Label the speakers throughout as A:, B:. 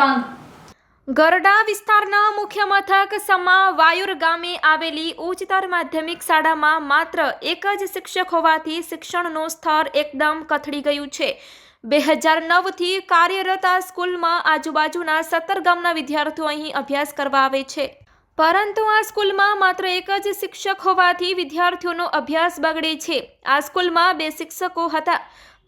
A: માંગ.
B: ગરડા વિસ્તારના મુખ્ય મથક સમા વાયુર ગામે આવેલી ઉચ્ચતર માધ્યમિક શાળામાં માત્ર એક જ શિક્ષક હોવાથી શિક્ષણનું સ્તર એકદમ કથળી ગયું છે. બે હજાર નવથી કાર્યરત આ સ્કૂલમાં આજુબાજુના સત્તર ગામના વિદ્યાર્થીઓ અહીં અભ્યાસ કરવા આવે છે. પરંતુ આ સ્કૂલમાં માત્ર એક જ શિક્ષક હોવાથી વિદ્યાર્થીઓનો અભ્યાસ બગડે છે. આ સ્કૂલમાં બે શિક્ષકો હતા,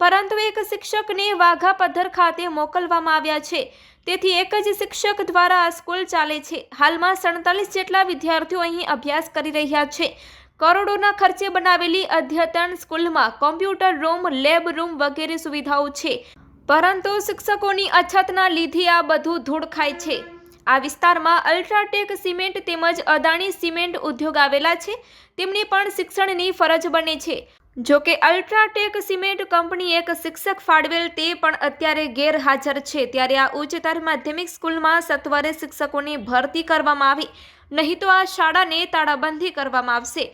B: પરંતુ એક શિક્ષકને વાઘા પદ્ધર ખાતે મોકલવામાં આવ્યા છે. તેથી એક જ શિક્ષક દ્વારા આ સ્કૂલ ચાલે છે. હાલમાં સડતાલીસ જેટલા વિદ્યાર્થીઓ અહીં અભ્યાસ કરી રહ્યા છે. કરોડોના ખર્ચે બનાવેલી અદ્યતન સ્કૂલમાં કોમ્પ્યુટર રૂમ, લેબ રૂમ વગેરે સુવિધાઓ છે. પરંતુ શિક્ષકોની અછતના લીધે આ બધું ધૂળ ખાય છે. આ વિસ્તારમાં અલ્ટ્રાટેક સિમેન્ટ તેમજ અદાણી સિમેન્ટ ઉદ્યોગ આવેલા છે. તેમની પણ શિક્ષણની ફરજ બને છે. જો કે અલ્ટ્રાટેક સિમેન્ટ કંપની એક શિક્ષક ફાળવેલ તે પણ અત્યારે ગેરહાજર છે. ત્યારે આ ઉચ્ચતર માધ્યમિક સ્કૂલમાં સત્વરે શિક્ષકોની ભરતી કરવામાં આવી. નહીં તો આ શાળાને તાળાબંધી કરવામાં આવશે.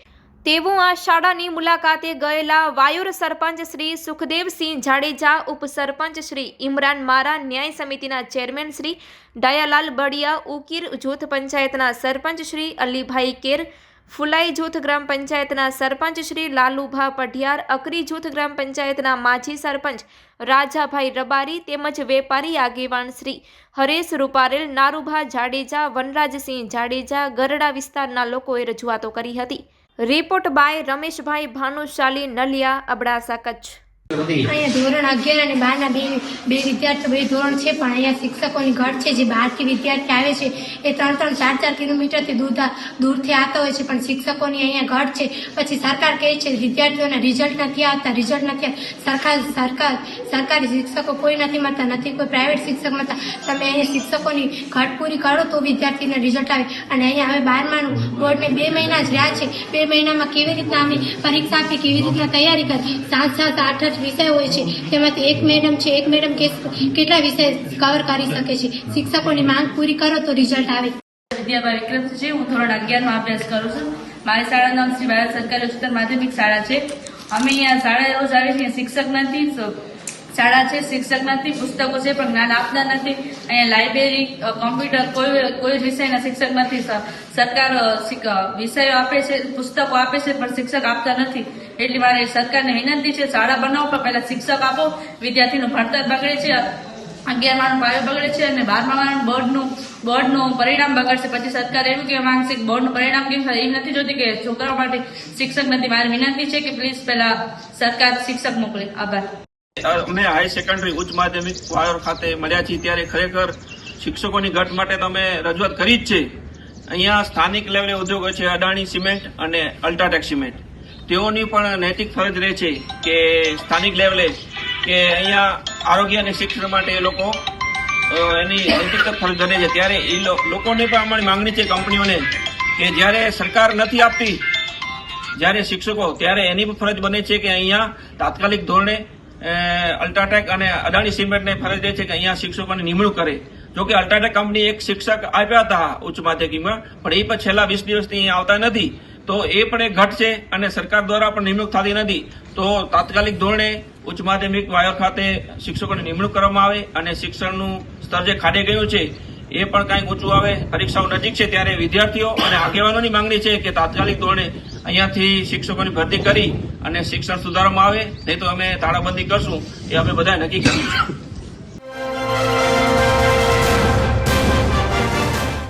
B: તેવું આ શાળાની મુલાકાતે ગયેલા વાયુર સરપંચ શ્રી સુખદેવસિંહ જાડેજા, ઉપસરપંચ શ્રી ઇમરાન મારા, ન્યાય સમિતિના ચેરમેન શ્રી દયાલાલ બડિયા, ઉકીર જૂથ પંચાયતના સરપંચ શ્રી અલીભાઈ કેર, ફુલાઈ જૂથ ગ્રામ પંચાયતના સરપંચ શ્રી લાલુભા પઢિયાર, અકરી જૂથ ગ્રામ પંચાયતના માજી સરપંચ રાજાભાઈ રબારી તેમજ વેપારી આગેવાન શ્રી હરેશ રૂપારેલ, નારુભા જાડેજા, વનરાજસિંહ જાડેજા ગરડા વિસ્તારના લોકોએ રજૂઆતો કરી હતી. Report by Rameshbhai Bhanushali Naliya Abdasa Kutch.
C: અહીંયા ધોરણ અગિયાર અને બારના બે બે વિદ્યાર્થીઓ, બે ધોરણ છે, પણ અહીંયા શિક્ષકોની ઘટ છે, જે બહારથી વિદ્યાર્થી આવે છે, એ ત્રણ ત્રણ, ચાર ચાર કિલોમીટરથી દૂર દૂરથી આવતા હોય છે, પણ શિક્ષકોની અહીંયા ઘટ છે. પછી સરકાર કહે છે, વિદ્યાર્થીઓના રિઝલ્ટ નથી આવતા રિઝલ્ટ નથી. સરકાર સરકાર સરકારી શિક્ષકો કોઈ નથી મળતા, નથી કોઈ પ્રાઇવેટ શિક્ષક મળતા. તમે અહીંયા શિક્ષકોની ઘટ પૂરી કરો તો વિદ્યાર્થીને રિઝલ્ટ આવે. અને અહીંયા હવે બારમાનું બોર્ડને બે મહિના જ રહ્યા છે. બે મહિનામાં કેવી રીતના અમે પરીક્ષા આપી, કેવી રીતના તૈયારી કરી? સાત સાત, આઠ આઠ વિષય હોય છે. તેમાંથી એક મેડમ છે, એક મેડમ કેટલા વિષય કવર કરી શકે છે. શિક્ષકોની માંગ પૂરી કરો તો રિઝલ્ટ આવે.
A: વિદ્યાભાઈ વિક્રમ છે હું ધોરણ અગિયારમાં અભ્યાસ કરું છું. મારી શાળાનું નામ શ્રી ભારત સરકારી ઉચ્ચતર માધ્યમિક શાળા છે. અમે અહીંયા શાળા રોજ આવીએ છીએ. શિક્ષક નથી શાળા છે શિક્ષક નથી, પુસ્તકો છે, પણ જ્ઞાન આપતા નથી. અહીંયા લાઇબ્રેરી કોમ્પ્યુટર કોઈ કોઈ વિષયના શિક્ષક નથી. સરકાર વિષયો આપે છે, પુસ્તકો આપે છે, પણ શિક્ષક આપતા નથી. એટલે મારે સરકારને વિનંતી છે, શાળા બનાવો, પણ પહેલા શિક્ષક આપો. વિદ્યાર્થીનું ભણતર બગડે છે અગિયારમાનું પાયો બગડે છે અને બારમાનું બોર્ડનું બોર્ડનું પરિણામ બગડશે. પછી સરકાર એવું કહેવા માંગશે બોર્ડનું પરિણામ કેમ એ નથી જોતી કે છોકરાઓ માટે શિક્ષક નથી. મારી વિનંતી છે કે પ્લીઝ પહેલા સરકાર શિક્ષક મોકલે. આભાર.
D: અમે હાઈ સેકન્ડરી ઉચ્ચ માધ્યમિક વાયોર ખાતે મળ્યા છીએ. ત્યારે ખરેખર શિક્ષકોની ઘટ માટે તમે રજૂઆત કરી જ છે. અહીંયા સ્થાનિક લેવલે ઉદ્યોગો છે, અદાણી સિમેન્ટ અને અલ્ટ્રાટેક સિમેન્ટ. તેઓની પણ નૈતિક ફરજ રહે છે કે સ્થાનિક લેવલે કે અહીંયા આરોગ્ય અને શિક્ષણ માટે એ લોકો એની નૈતિક ફરજ બને છે. ત્યારે એ લોકોને પણ અમારી માંગણી છે કંપનીઓને કે જ્યારે સરકાર નથી આપતી, જ્યારે શિક્ષકો, ત્યારે એની પણ ફરજ બને છે કે અહીંયા તાત્કાલિક ધોરણે અલ્ટ્રાટેક અને અદાણી સિમેન્ટને ફરજ દે છે કે અહીંયા શિક્ષકોની નિમણૂક કરે. જોકે અલ્ટ્રાટેક કંપની એક શિક્ષક આપ્યા હતા ઉચ્ચ માધ્યમિકમાં, પણ એ પણ છેલ્લા વીસ દિવસથી અહીંયા આવતા નથી. તો એ પણ એક ઘટ છે અને સરકાર દ્વારા પણ નિમણૂક થતી નથી. તો તાત્કાલિક ધોરણે ઉચ્ચ માધ્યમિક વાયો ખાતે શિક્ષકોની નિમણૂક કરવામાં આવે અને શિક્ષણનું સ્તર જે ખાડે ગયું છે, એ પણ કાંઈક ઊંચું આવે. પરીક્ષાઓ નજીક છે ત્યારે વિદ્યાર્થીઓ અને આગેવાનોની માંગણી છે કે તાત્કાલિક ધોરણે અહીંયાથી શિક્ષકોની ભરતી કરી અને શિક્ષણ સુધારવામાં આવે, નહીં તો અમે તાળાબંધી કરશું. એ અમે બધા નક્કી કર્યું છે.